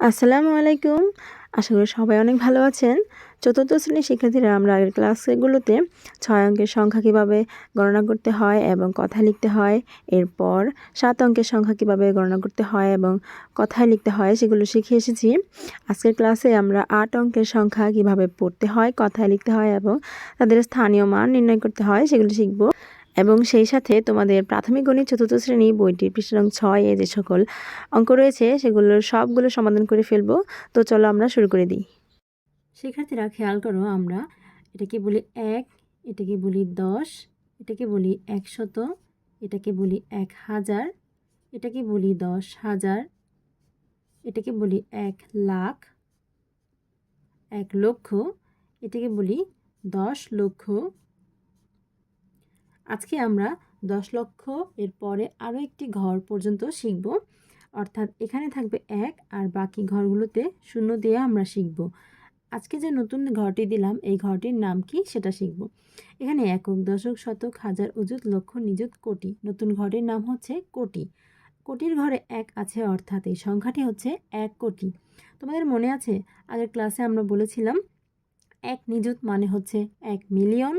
আসসালামু আলাইকুম। আশা করি সবাই অনেক ভালো আছেন। চতুর্থ শ্রেণির শিক্ষার্থীরা আমরা আগের ক্লাসগুলোতে ছয় অঙ্কের সংখ্যা কীভাবে গণনা করতে হয় এবং কথায় লিখতে হয়, এরপর সাত অঙ্কের সংখ্যা কীভাবে গণনা করতে হয় এবং কথায় লিখতে হয় সেগুলো শিখে এসেছি। আজকের ক্লাসে আমরা আট অঙ্কের সংখ্যা কীভাবে পড়তে হয়, কথায় লিখতে হয় এবং তাদের স্থানীয় মান নির্ণয় করতে হয় সেগুলো শিখব। এবং সেই সাথে তোমাদের প্রাথমিক গণিত চতুর্থ শ্রেণি বইটির পৃষ্ঠাং ছয় এ যে সকল অঙ্ক রয়েছে সেগুলোর সবগুলো সমাধান করে ফেলব। তো চলো আমরা শুরু করে দিই। শিক্ষার্থীরা খেয়াল করো আমরা, এটাকে বলি এক, এটাকে বলি দশ, এটাকে বলি একশত, এটাকে বলি এক হাজার, এটাকে বলি দশ হাজার, এটাকে বলি এক লাখ, এক লক্ষ, এটাকে বলি দশ লক্ষ আজকে আমরা দশ লক্ষ এর পরে আরও একটি ঘর পর্যন্ত শিখব। অর্থাৎ এখানে থাকবে এক আর বাকি ঘরগুলোতে শূন্য দিয়ে আমরা শিখব। আজকে যে নতুন ঘরটি দিলাম, এই ঘরটির নাম কি সেটা শিখব। এখানে একক, দশক, শতক, হাজার, অযুত, লক্ষ, নিযুত, কোটি। নতুন ঘরের নাম হচ্ছে কোটি। কোটির ঘরে এক আছে, অর্থাৎ এই সংখ্যাটি হচ্ছে এক কোটি। তোমাদের মনে আছে? আগের ক্লাসে আমরা বলেছিলাম, এক নিযুত মানে হচ্ছে এক মিলিয়ন।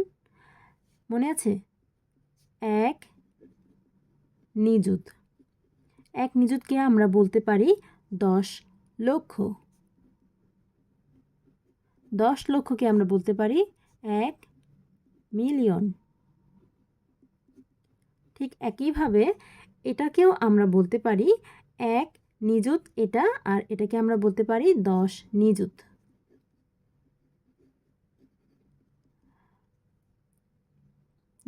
মনে আছে? এক নিযুত। এক নিযুতকে আমরা বলতে পারি দশ লক্ষ। দশ লক্ষকে আমরা বলতে পারি এক মিলিয়ন। ঠিক একইভাবে এটাকেও আমরা বলতে পারি এক নিযুত এটা, আর এটাকে আমরা বলতে পারি দশ নিযুত।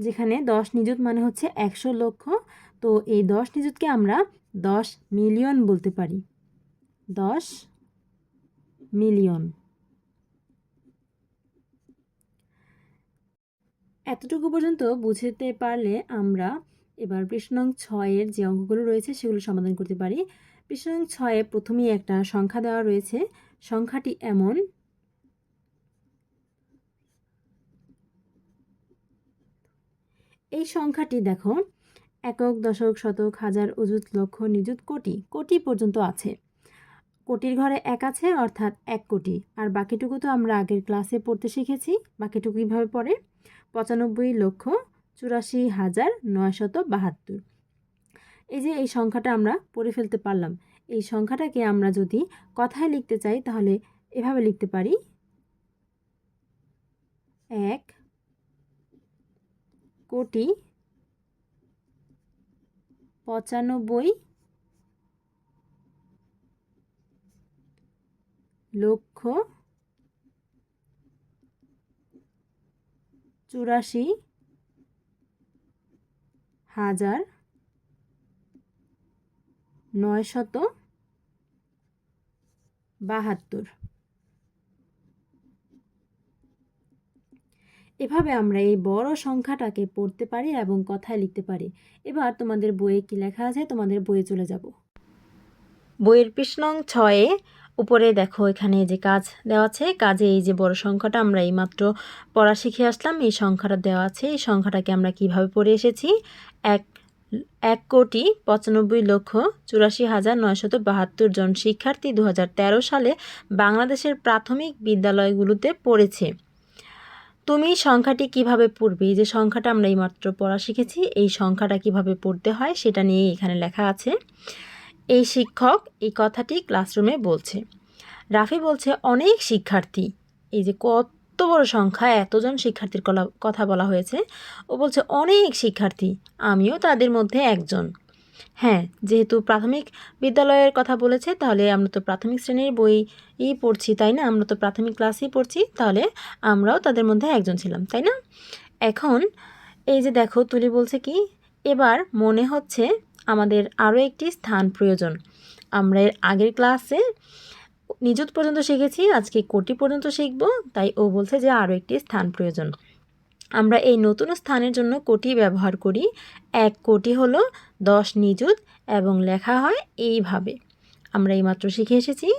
যেখানে দশ নিযুত মানে হচ্ছে একশো লক্ষ। তো এই দশ নিযুতকে আমরা দশ মিলিয়ন বলতে পারি। দশ মিলিয়ন। এতটুকু পর্যন্ত বুঝতে পারলে আমরা এবার প্রশ্নং ছয়ের যে অঙ্কগুলো রয়েছে সেগুলো সমাধান করতে পারি। প্রশ্নং ছয়ে প্রথমেই একটা সংখ্যা দেওয়া রয়েছে। সংখ্যাটি এমন। এই সংখ্যাটি দেখো, একক, দশক, শতক, হাজার অযুত লক্ষ, নিযুত, কোটি। কোটি পর্যন্ত আছে। কোটির ঘরে এক আছে, অর্থাৎ এক কোটি। আর বাকিটুকু তো আমরা আগের ক্লাসে পড়তে শিখেছি। বাকিটুকু কীভাবে পড়ে? পঁচানব্বই লক্ষ, চুরাশি হাজার নয়শত বাহাত্তর। এই যে এই সংখ্যাটা আমরা পড়ে ফেলতে পারলাম। এই সংখ্যাটাকে আমরা যদি কথায় লিখতে চাই, তাহলে এভাবে লিখতে পারি। এক কোটি পঁচানব্বই লক্ষ চুরাশি হাজার নয়শত বাহাত্তর। এভাবে আমরা এই বড় সংখ্যাটাকে পড়তে পারি এবং কথায় লিখতে পারি। এবার তোমাদের বইয়ে কি লেখা আছে তোমাদের বইয়ে চলে যাব। বইয়ের পৃষ্ণং ছয়ে উপরে দেখো এখানে যে কাজ দেওয়া আছে, কাজে এই যে বড় সংখ্যাটা আমরা এইমাত্র পড়া শিখে আসলাম, এই সংখ্যাটা দেওয়া আছে। এই সংখ্যাটাকে আমরা কীভাবে পড়ে এসেছি? এক এক কোটি পঁচানব্বই লক্ষ চুরাশি হাজার নয়শত বাহাত্তর জন শিক্ষার্থী দু হাজার তেরো সালে বাংলাদেশের প্রাথমিক বিদ্যালয়গুলোতে পড়েছে। তুমি সংখ্যাটি কীভাবে পড়বে? এই যে সংখ্যাটা আমরা এইমাত্র পড়া শিখেছি, এই সংখ্যাটা কীভাবে পড়তে হয় সেটা নিয়ে এখানে লেখা আছে। এই শিক্ষক এই কথাটি ক্লাসরুমে বলছে। রাফি বলছে, অনেক শিক্ষার্থী। এই যে কত বড় সংখ্যা, এতজন শিক্ষার্থীর কথা বলা হয়েছে। ও বলছে, অনেক শিক্ষার্থী, আমিও তাদের মধ্যে একজন। হ্যাঁ যেহেতু প্রাথমিক বিদ্যালয়ের কথা বলেছে, তাহলে আমরা তো প্রাথমিক শ্রেণির বইই পড়ছি, তাই না? আমরা তো প্রাথমিক ক্লাসেই পড়ছি, তাহলে আমরাও তাদের মধ্যে একজন ছিলাম, তাই না? এখন এই যে দেখো, তুলি বলছে কি, এবার মনে হচ্ছে আমাদের আরও একটি স্থান প্রয়োজন। আমরা এর আগের ক্লাসে নিযুত পর্যন্ত শিখেছি, আজকে কোটি পর্যন্ত শিখব, তাই ও বলছে যে আরও একটি স্থান প্রয়োজন। আমরা এই নতুন স্থানের জন্য কোটি ব্যবহার করি। এক কোটি হলো দশ নিযুত এবং লেখা হয় এইভাবে। আমরা এইমাত্র শিখে এসেছি।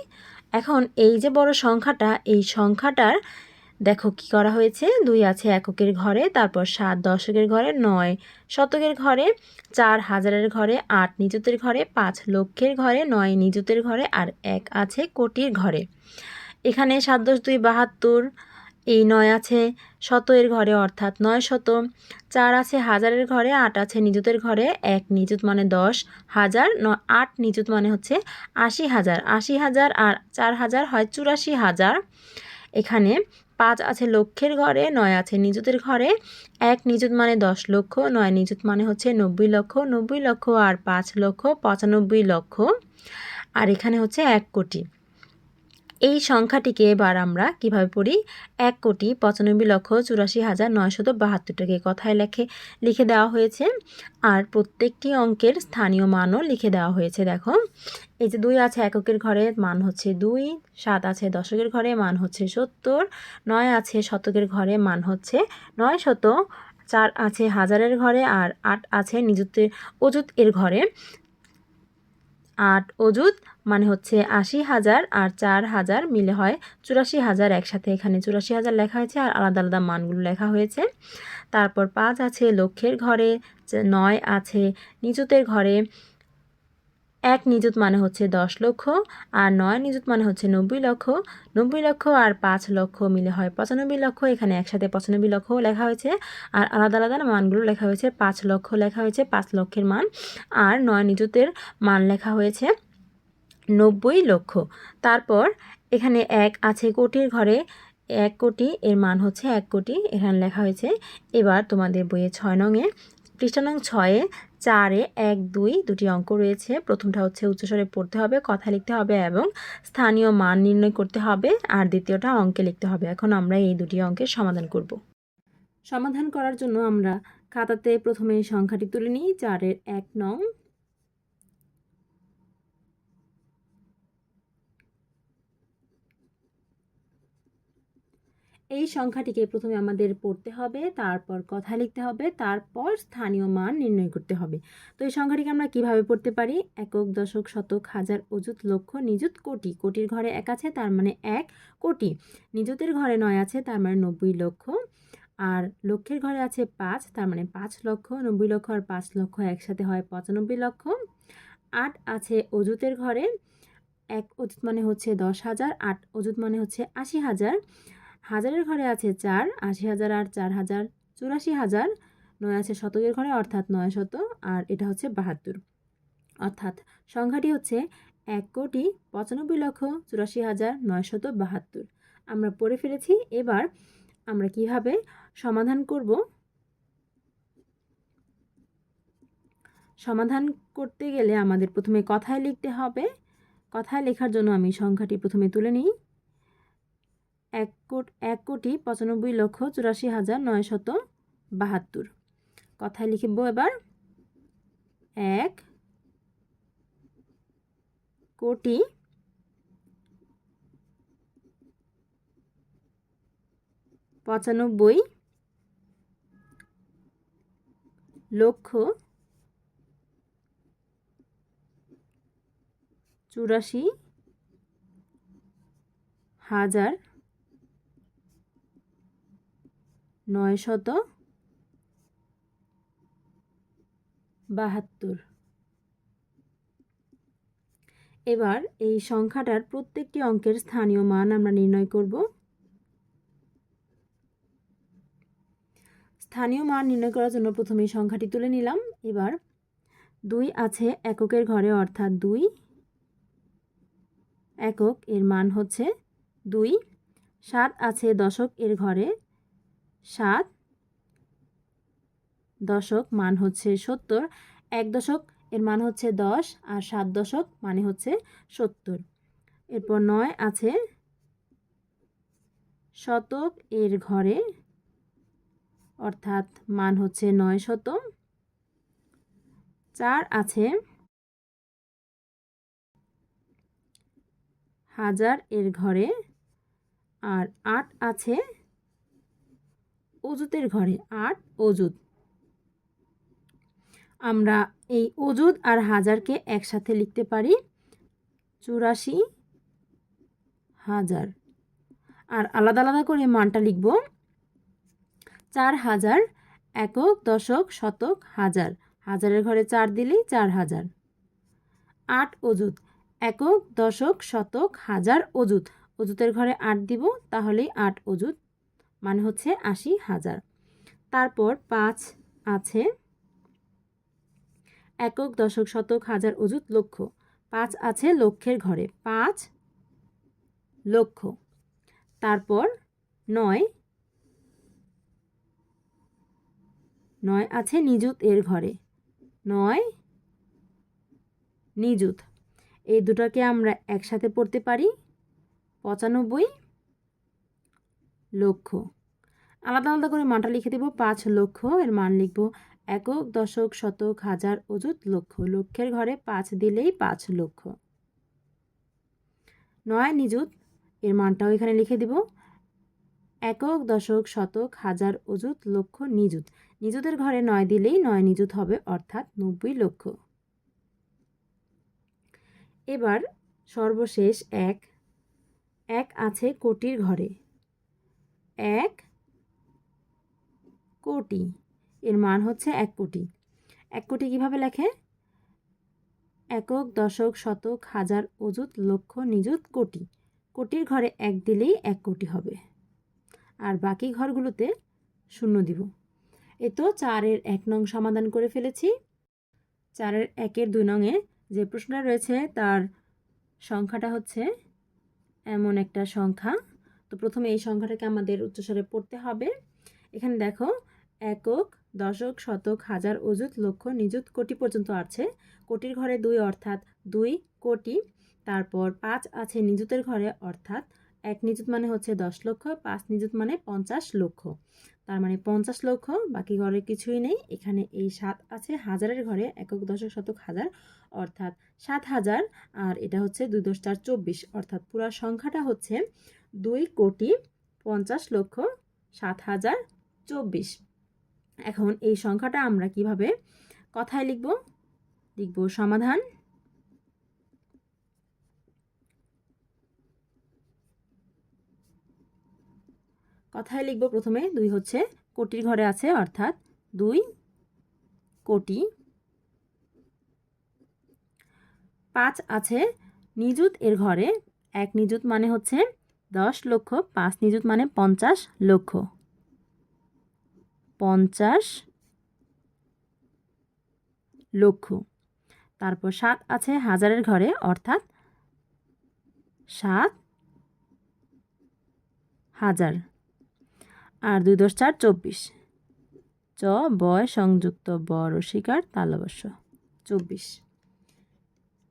এখন এই যে বড় সংখ্যাটা, এই সংখ্যাটার দেখো কি করা হয়েছে। দুই আছে এককের ঘরে, তারপর সাত দশকের ঘরে, নয় শতকের ঘরে, চার হাজারের ঘরে, আট নিযুতের ঘরে, পাঁচ লক্ষের ঘরে, নয় নিযুতের ঘরে, আর এক আছে কোটির ঘরে। এখানে সাত দশ দুই বাহাত্তর এই নয় আছে শত এর ঘরে, অর্থাৎ নয় শত। চার আছে হাজারের ঘরে, আট আছে নিযুতের ঘরে, এক নিযুত মানে দশ, হাজার ন, আট নিযুত মানে হচ্ছে আশি হাজার। আশি হাজার আর চার হাজার হয় চুরাশি হাজার। এখানে পাঁচ আছে লক্ষের ঘরে, নয় আছে নিযুতের ঘরে, এক নিযুত মানে দশ লক্ষ, নয় নিযুত মানে হচ্ছে নব্বই লক্ষ নব্বই লক্ষ আর পাঁচ লক্ষ, পঁচানব্বই লক্ষ। আর এখানে হচ্ছে এক কোটি। এই সংখ্যাটিকে এবার আমরা কীভাবে পড়ি? এক কোটি পঁচানব্বই লক্ষ চুরাশি হাজার নয়শত বাহাত্তরটাকে কথায় লেখে, লিখে দেওয়া হয়েছে। আর প্রত্যেকটি অঙ্কের স্থানীয় মানও লিখে দেওয়া হয়েছে, দেখো। এই যে দুই আছে এককের ঘরে, মান হচ্ছে দুই। সাত আছে দশকের ঘরে, মান হচ্ছে সত্তর। নয় আছে শতকের ঘরে, মান হচ্ছে নয় শত চার আছে হাজারের ঘরে, আর আট আছে নিযুক্তের অযুত এর ঘরে। আট অযুত মানে হচ্ছে আশি হাজার আর চার হাজার মিলে হয় চুরাশি হাজার একসাথে। এখানে চুরাশি হাজার লেখা হয়েছে আর আলাদা আলাদা মানগুলো লেখা হয়েছে। তারপর পাঁচ আছে লক্ষের ঘরে নয় আছে নিযুতের ঘরে, এক নিযুত মানে হচ্ছে দশ লক্ষ আর নয় নিযুত মানে হচ্ছে নব্বই লক্ষ। নব্বই লক্ষ আর পাঁচ লক্ষ মিলে হয় পঁচানব্বই লক্ষ। এখানে একসাথে পঁচানব্বই লক্ষ লেখা হয়েছে আর আলাদা আলাদা মানগুলো লেখা হয়েছে। পাঁচ লক্ষ লেখা হয়েছে, পাঁচ লক্ষের মান। আর নয় নিযুতের মান লেখা হয়েছে। নব্বই লক্ষ। তারপর এখানে এক আছে কোটির ঘরে, এক কোটি, এর মান হচ্ছে এক কোটি। এখানে লেখা হয়েছে, এবার তোমাদের বইয়ে ছয় নংয়ে। পৃষ্ঠা নং ছয়ে চারে এক, দুই দুটি অঙ্ক রয়েছে। প্রথমটা হচ্ছে উচ্চস্বরে পড়তে হবে, কথা লিখতে হবে এবং স্থানীয় মান নির্ণয় করতে হবে। আর দ্বিতীয়টা অঙ্কে লিখতে হবে। এখন আমরা এই দুটি অঙ্কের সমাধান করব। সমাধান করার জন্য আমরা খাতাতে প্রথমে সংখ্যাটি তুলে নিই। চারের এক নং এই সংখ্যাটিকে প্রথমে আমাদের পড়তে হবে, তারপর কথা লিখতে হবে, তারপর স্থানীয় মান নির্ণয় করতে হবে। তো এই সংখ্যাটিকে আমরা কীভাবে পড়তে পারি? একক, দশক, শতক, হাজার, অযুত, লক্ষ, নিযুত, কোটি। কোটির ঘরে এক আছে, তার মানে এক কোটি। নিযুতের ঘরে নয় আছে, তার মানে নব্বই লক্ষ। আর লক্ষের ঘরে আছে পাঁচ, তার মানে পাঁচ লক্ষ, নব্বই লক্ষ আর পাঁচ লক্ষ একসাথে হয় পঁচানব্বই লক্ষ। আট আছে অজুতের ঘরে, এক অজুত মানে হচ্ছে দশ হাজার, আট অজুত মানে হচ্ছে আশি হাজার। হাজারের ঘরে আছে চার, আশি হাজার আর চার হাজার, চুরাশি হাজার, নয় আছে শতকের ঘরে, অর্থাৎ নয় শত, আর এটা হচ্ছে বাহাত্তর। অর্থাৎ সংখ্যাটি হচ্ছে এক কোটি পঁচানব্বই লক্ষ চুরাশি হাজার নয়শত বাহাত্তর। আমরা পড়ে ফেলেছি, এবার আমরা কীভাবে সমাধান করব? সমাধান করতে গেলে আমাদের প্রথমে কথায় লিখতে হবে। কথায় লেখার জন্য আমি সংখ্যাটি প্রথমে তুলে নিই। এক কোট, এক কোটি পঁচানব্বই লক্ষ চুরাশি হাজার নয়শত বাহাত্তর। কথায় লিখব এবার, এক কোটি পঁচানব্বই লক্ষ চুরাশি হাজার নয় শত বাহাত্তর। এবার এই সংখ্যাটার প্রত্যেকটি অঙ্কের স্থানীয় মান আমরা নির্ণয় করব। স্থানীয় মান নির্ণয় করার জন্য প্রথমে সংখ্যাটি তুলে নিলাম। এবার দুই আছে এককের ঘরে, অর্থাৎ দুই। একক এর মান হচ্ছে দুই। সাত আছে দশক এর ঘরে সাত দশক মান হচ্ছে সত্তর, এক দশক এর মান হচ্ছে দশ আর সাত দশক মানে হচ্ছে সত্তর। এরপর নয় আছে শতক এর ঘরে, অর্থাৎ মান হচ্ছে নয় শত চার আছে হাজার এর ঘরে আর আট আছে অজুতের ঘরে আট অজুত আমরা এই অজুত আর হাজারকে একসাথে লিখতে পারি চুরাশি হাজার। আর আলাদা আলাদা করে মানটা লিখব চার হাজার একক দশক শতক হাজার। হাজারের ঘরে চার দিলেই চার হাজার। আট অজুত একক দশক শতক হাজার অজুত অজুতের ঘরে আট দিব, তাহলেই আট অজুত মানে হচ্ছে আশি হাজার। তারপর পাঁচ আছে একক দশক শতক হাজার অজুত লক্ষ। পাঁচ আছে লক্ষের ঘরে। পাঁচ লক্ষ। তারপর নয় নয় আছে নিযুত এর ঘরে। নয় নিযুত। এই দুটোকে আমরা একসাথে পড়তে পারি। পঁচানব্বই লক্ষ আলাদা আলাদা করে মানটা লিখে দেব, পাঁচ লক্ষ, এর মান লিখব একক, দশক, শতক, হাজার, অযুত, লক্ষ। লক্ষের ঘরে পাঁচ দিলেই পাঁচ লক্ষ। নয়, নিযুত, এর মানটাও এখানে লিখে দিব। একক, দশক, শতক, হাজার, অযুত, লক্ষ, নিযুত। নিযুতের ঘরে নয় দিলেই নয় নিযুত হবে, অর্থাৎ নব্বই লক্ষ। এবার সর্বশেষ এক। এক আছে কোটির ঘরে। এক কোটি। এর মান হচ্ছে এক কোটি। এক কোটি কীভাবে লেখে? একক, দশক, শতক, হাজার, অযুত, লক্ষ, নিযুত, কোটি। কোটির ঘরে এক দিলেই এক কোটি হবে। আর বাকি ঘরগুলোতে শূন্য দিব। এ তো চারের এক নং সমাধান করে ফেলেছি। চারের একের দুই নংয়ে যে প্রশ্নটা রয়েছে, তার সংখ্যাটা হচ্ছে এমন একটা সংখ্যা। তো প্রথমে এই সংখ্যাটাকে আমাদের উচ্চস্বরে পড়তে হবে। এখানে দেখো, একক, দশক, শতক, হাজার অজুত লক্ষ, নিযুত, কোটি পর্যন্ত আছে। কোটির ঘরে দুই অর্থাৎ দুই কোটি, তারপর পাঁচ আছে নিযুতের ঘরে অর্থাৎ এক নিযুত মানে হচ্ছে দশ লক্ষ, পাঁচ নিযুত মানে পঞ্চাশ লক্ষ। তার মানে পঞ্চাশ লক্ষ, বাকি ঘরে কিছুই নেই। এখানে এই সাত আছে, হাজারের ঘরে একক দশক শতক হাজার, অর্থাৎ সাত হাজার, আর এটা হচ্ছে দুই দশ চার চব্বিশ। অর্থাৎ পুরো সংখ্যাটা হচ্ছে দুই কোটি পঞ্চাশ লক্ষ সাত হাজার চব্বিশ। এখন এই সংখ্যাটা আমরা কীভাবে কথায় লিখব? লিখব সমাধান। কথায় লিখব প্রথমে দুই হচ্ছে কোটির ঘরে আছে, অর্থাৎ দুই কোটি। পাঁচ আছে নিযুত এর ঘরে, এক নিযুত মানে হচ্ছে দশ লক্ষ, পাঁচ নিযুত মানে পঞ্চাশ লক্ষ। পঞ্চাশ লক্ষ। তারপর সাত আছে হাজারের ঘরে, অর্থাৎ সাত হাজার। আর দুই দশ চার চব্বিশ। চ বয় সংযুক্ত বড় শিকার তালবস্য চব্বিশ।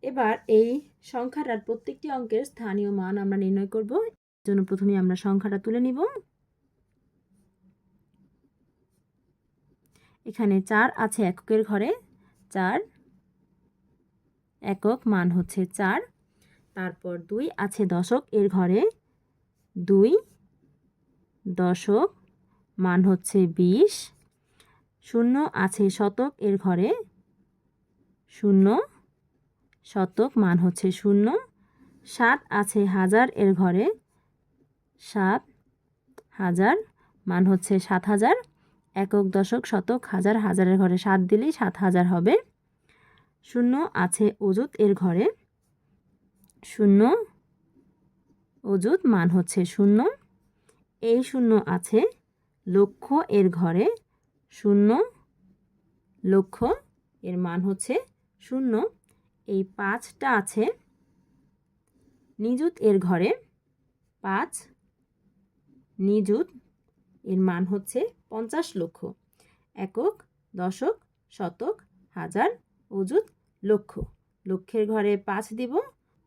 এবার এই সংখ্যাটার প্রত্যেকটি অঙ্কের স্থানীয় মান আমরা নির্ণয় করব। জন্য প্রথমে আমরা সংখ্যাটা তুলে নিব। এখানে চার আছে এককের ঘরে। চার একক মান হচ্ছে চার। তারপর দুই আছে দশক এর ঘরে। দুই দশক মান হচ্ছে বিশ। শূন্য আছে শতক, এর ঘরে শূন্য শতক মান হচ্ছে শূন্য। সাত আছে হাজার, এর ঘরে সাত হাজার, মান হচ্ছে সাত হাজার। একক দশক শতক, হাজার, হাজারের ঘরে সাত দিলেই সাত হাজার হবে। শূন্য আছে অজুত এর ঘরে শূন্য অজুত মান হচ্ছে শূন্য। এই শূন্য আছে লক্ষ এর ঘরে শূন্য লক্ষ এর মান হচ্ছে শূন্য। এই পাঁচটা আছে। নিযুত এর ঘরে পাঁচ, নিযুত এর মান হচ্ছে পঞ্চাশ লক্ষ। একক, দশক, শতক, হাজার, অযুত, লক্ষ। লক্ষের ঘরে পাঁচ দিব,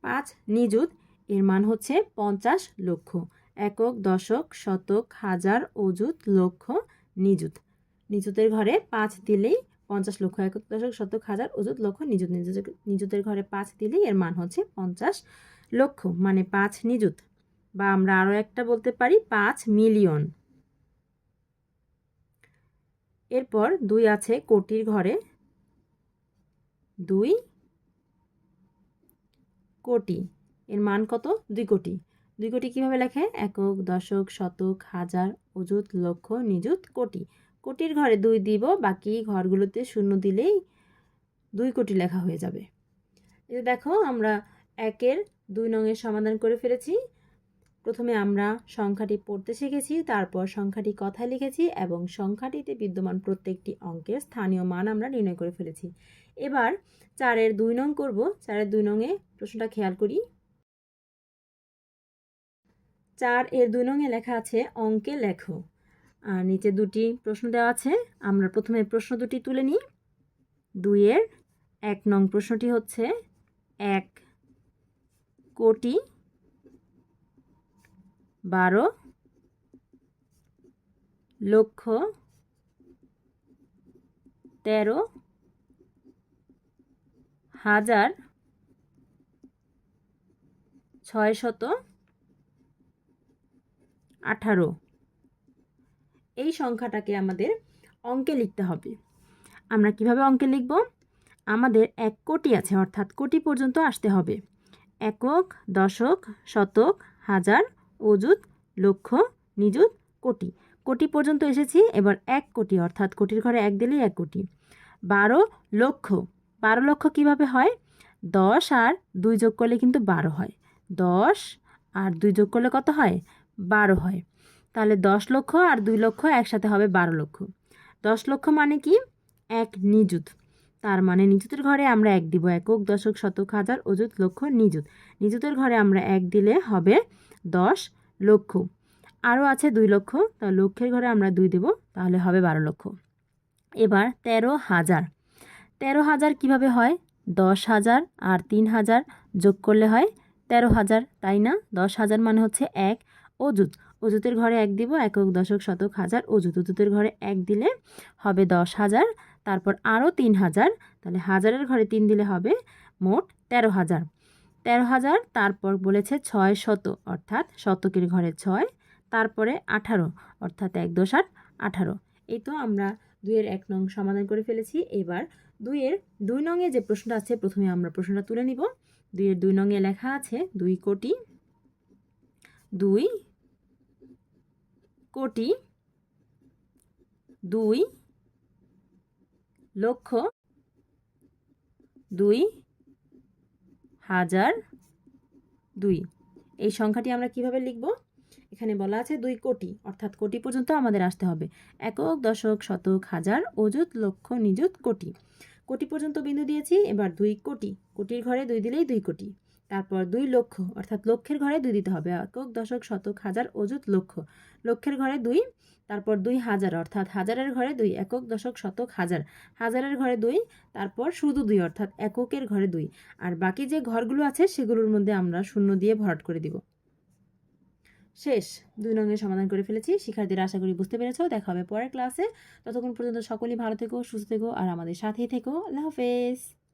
পাঁচ নিযুত এর মান হচ্ছে পঞ্চাশ লক্ষ। একক, দশক, শতক, হাজার, অযুত, লক্ষ, নিযুত। নিযুতের ঘরে পাঁচ দিলেই পঞ্চাশ লক্ষ, একক, দশক, শতক, হাজার, অযুত, লক্ষ, নিযুত। নিযুতের ঘরে পাঁচ দিলেই এর মান হচ্ছে পঞ্চাশ লক্ষ মানে পাঁচ নিযুত। বা আমরা আরও একটা বলতে পারি, পাঁচ মিলিয়ন। এরপর দুই আছে কোটির ঘরে। দুই কোটি। এর মান কত? দুই কোটি। দুই কোটি কীভাবে লেখে? একক, দশক, শতক, হাজার, অযুত, লক্ষ, নিযুত, কোটি। কোটির ঘরে দুই দিব, বাকি ঘরগুলোতে শূন্য দিলেই দুই কোটি লেখা হয়ে যাবে। যে দেখো, আমরা একের দুই নঙের সমাধান করে ফেলেছি। প্রথমে আমরা সংখ্যাটি পড়তে শিখেছি, তারপর সংখ্যাটি কথায় লিখেছি এবং সংখ্যাটিতে বিদ্যমান প্রত্যেকটি অঙ্কের স্থানীয় মান আমরা নির্ণয় করে ফেলেছি। এবার চারের দুই নং করব। চারের দুই নংয়ে প্রশ্নটা খেয়াল করি। চার এর দুই নংয়ে লেখা আছে, অঙ্কে লেখো। আর নিচে দুটি প্রশ্ন দেওয়া আছে। আমরা প্রথমে প্রশ্ন দুটি তুলে নিই। দুইয়ের এক নং প্রশ্নটি হচ্ছে, এক কোটি বারো লক্ষ তেরো হাজার ছয় শত আঠারো। এই সংখ্যাটাকে আমাদের অঙ্কে লিখতে হবে। আমরা কীভাবে অঙ্কে লিখব? আমাদের এক কোটি আছে, অর্থাৎ কোটি পর্যন্ত আসতে হবে। একক, দশক, শতক, হাজার, অযুত, লক্ষ, নিযুত, কোটি। কোটি পর্যন্ত এসেছি, এবার এক কোটি, অর্থাৎ কোটির ঘরে এক দিলেই এক কোটি। বারো লক্ষ। বারো লক্ষ কীভাবে হয়? দশ আর দুই যোগ করলে কিন্তু বারো হয়। দশ আর দুই যোগ করলে কত হয়? বারো হয়। তাহলে দশ লক্ষ আর দুই লক্ষ একসাথে হবে বারো লক্ষ। দশ লক্ষ মানে কি? এক নিযুত। তার মানে নিযুতের ঘরে আমরা এক দিব একক, দশক, শতক, হাজার, অযুত, লক্ষ, নিযুত। নিযুতের ঘরে আমরা এক দিলে হবে দশ লক্ষ। আরও আছে দুই লক্ষ তা লক্ষের ঘরে আমরা দুই দেব, তাহলে হবে বারো লক্ষ। এবার তেরো হাজার। তেরো হাজার কীভাবে হয়? দশ হাজার আর তিন হাজার যোগ করলে হয় তেরো হাজার, তাই না? দশ হাজার মানে হচ্ছে এক অযুত। অযুতের ঘরে এক দিব, একক দশক, শতক, হাজার। অযুত অযুতের ঘরে এক দিলে হবে দশ হাজার, তারপর আরও তিন হাজার। তাহলে হাজারের ঘরে তিন দিলে হবে মোট তেরো হাজার। তেরো হাজার, তারপর বলেছে ছয় শত, অর্থাৎ শতকের ঘরে ছয়, তারপরে আঠারো, অর্থাৎ এক দশ আট আঠারো। এই তো আমরা দুইয়ের এক নং সমাধান করে ফেলেছি। এবার দুইয়ের দুই নংয়ে যে প্রশ্নটা আছে, প্রথমে আমরা প্রশ্নটা তুলে নিব। দুইয়ের দুই নংয়ে লেখা আছে দুই কোটি দুই কোটি দুই লক্ষ দুই হাজার দুই। এই সংখ্যাটি আমরা কীভাবে লিখব? এখানে বলা আছে দুই কোটি, অর্থাৎ কোটি পর্যন্ত আমাদের আসতে হবে। একক, দশক, শতক, হাজার, অযুত, লক্ষ, নিযুত, কোটি। কোটি পর্যন্ত বিন্দু দিয়েছি, এবার দুই কোটি। কোটির ঘরে দুই দিলেই দুই কোটি। তারপর দুই লক্ষ, অর্থাৎ লক্ষের ঘরে দুই দিতে হবে। একক দশক শতক হাজার অযুত লক্ষ। লক্ষের ঘরে দুই, তারপর দুই হাজার, অর্থাৎ হাজারের ঘরে দুই, একক দশক শতক হাজার। হাজারের ঘরে দুই, তারপর শুধু দুই, অর্থাৎ এককের ঘরে দুই। আর বাকি যে ঘরগুলো আছে, সেগুলোর মধ্যে আমরা শূন্য দিয়ে ভরাট করে দিব। শেষ। দুই রঙের সমাধান করে ফেলেছি। শিক্ষার্থীরা, আশা করি বুঝতে পেরেছ। দেখা হবে পরের ক্লাসে। ততক্ষণ পর্যন্ত সকলেই ভালো থেকো, সুস্থ থেকো, আর আমাদের সাথেই থেকো। আল্লাহ হাফেজ।